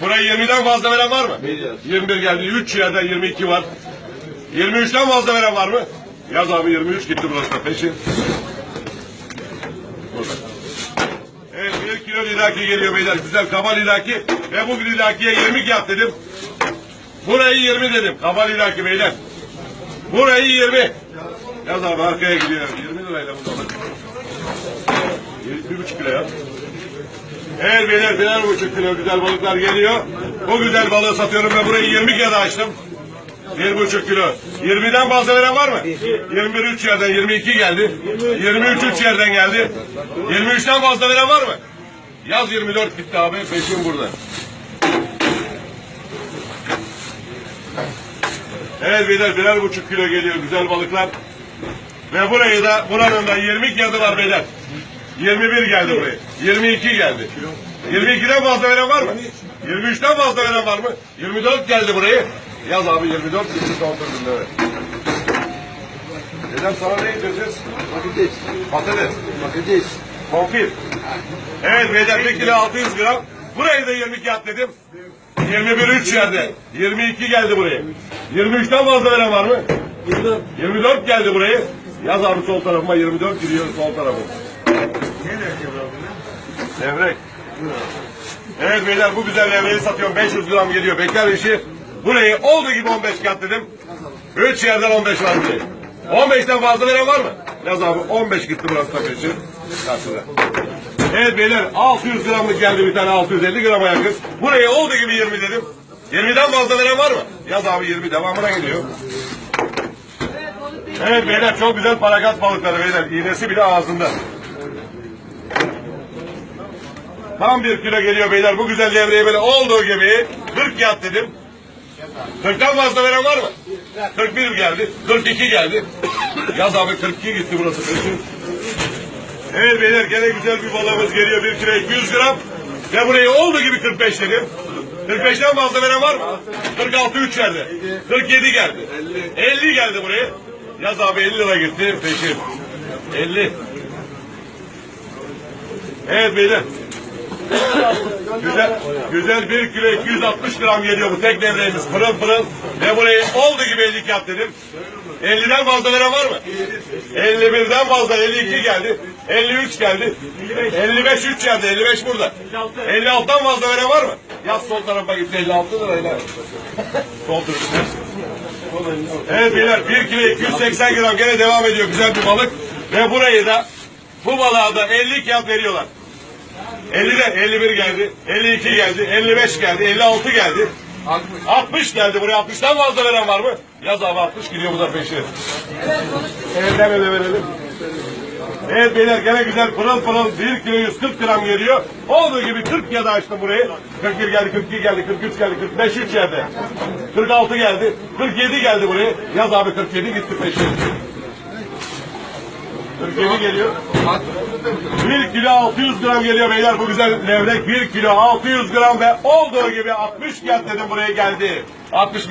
Buraya 20'den fazla veren var mı? 21 geldi. 3 yerden 22 var. 23'ten fazla veren var mı? Yaz abi 23 gitti burası da peşin. Burada. Evet 1 kilo lidaki geliyor beyler. Güzel kaba lidaki. Ve bugün lidakiye 20 yap dedim. Burayı 20 dedim. Kaba lidaki beyler. Burayı 20. Yaz abi arkaya gidiyor. 20 lirayla bu dolar. 1,5 kilo ya. Evet beyler birer buçuk kilo güzel balıklar geliyor. Bu güzel balığı satıyorum ve burayı 20 kere açtım. Bir buçuk kilo. 20'den fazla veren var mı? 21 üç yerden 22 geldi. 23 üç yerden geldi. 23'ten fazla veren var mı? Yaz 24 gitti abi. Peşin burada. Evet beyler birer buçuk kilo geliyor güzel balıklar. Ve burayı da buranın da 20 kağıdı var beyler. 21 geldi buraya. 22 geldi. 22'den fazla veren var mı? 23'ten fazla veren var mı? 24 geldi buraya. Yaz abi 24 gitti doldurdum evet. Dedem sana ne getireceğiz? Patates. Patates. Patates. Konfir. Evet beyler 1 kilo 600 gram. Burayı da 20 kağıt dedim. 21 3 yerde. 22 geldi buraya. 23'ten fazla veren var mı? 24. 24 geldi buraya. Yaz abi sol tarafıma 24 gidiyor sol tarafı. Levrek. Evet beyler bu güzel levreyi satıyorum. 500 gram geliyor. Bekler işi. Burayı olduğu gibi 15 kat dedim. 3 yerden 15 var buraya. 15'ten fazla veren var mı? Yaz abi 15 gitti burası da peşi. Karşıda. Evet beyler 600 gramlık geldi bir tane 650 grama yakın. Buraya olduğu gibi 20 dedim. 20'den fazla veren var mı? Yaz abi 20 devamına geliyor. Evet beyler çok güzel paragat balıkları beyler. İğnesi bile ağzında. Tam bir kilo geliyor beyler. Bu güzel levreye böyle olduğu gibi 40 yat dedim. 40'tan fazla veren var mı? 41 geldi. 42 geldi. Yaz abi 42 gitti burası. Evet beyler gene güzel bir balığımız geliyor. 1 kilo 200 gram. Ve burayı olduğu gibi 45 dedim. 45'ten fazla veren var mı? 46 3 geldi. 47 geldi. 50 geldi buraya. Yaz abi 50 lira gitti. Peşin. 50. Evet beyler. Güzel, güzel 1 kilo 260 gram geliyor bu tek levreğimiz pırıl pırıl. Ve burayı olduğu gibi 50 yap dedim. 50'den fazla veren var mı? 51'den fazla 52 geldi. 53 geldi. 55 3 geldi. 55 burada. 56'dan fazla veren var mı? Yaz sol tarafa gitti 56 lirayla. sol tarafa. Evet beyler 1 kilo 280 gram gene devam ediyor güzel bir balık. Ve burayı da bu balığa da 50 kağıt veriyorlar. 50'de 51 geldi, 52 geldi, 55 geldi, 56 geldi. 60 geldi buraya 60'tan fazla veren var mı? Yaz abi 60 gidiyor bu da peşi. Elden ele verelim. Evet beyler gene güzel pırıl pırıl 1 kilo 140 gram geliyor. Olduğu gibi 40 ya da açtım burayı. 41 geldi, 42 geldi, 43 geldi, 45 3 yerde. 46 geldi, 47 geldi buraya. Yaz abi 47 gitti peşi. 47 geliyor. 1 kilo 600 gram geliyor beyler bu güzel levrek 1 kilo 600 gram ve olduğu gibi 60 kağıt dedim buraya geldi. 60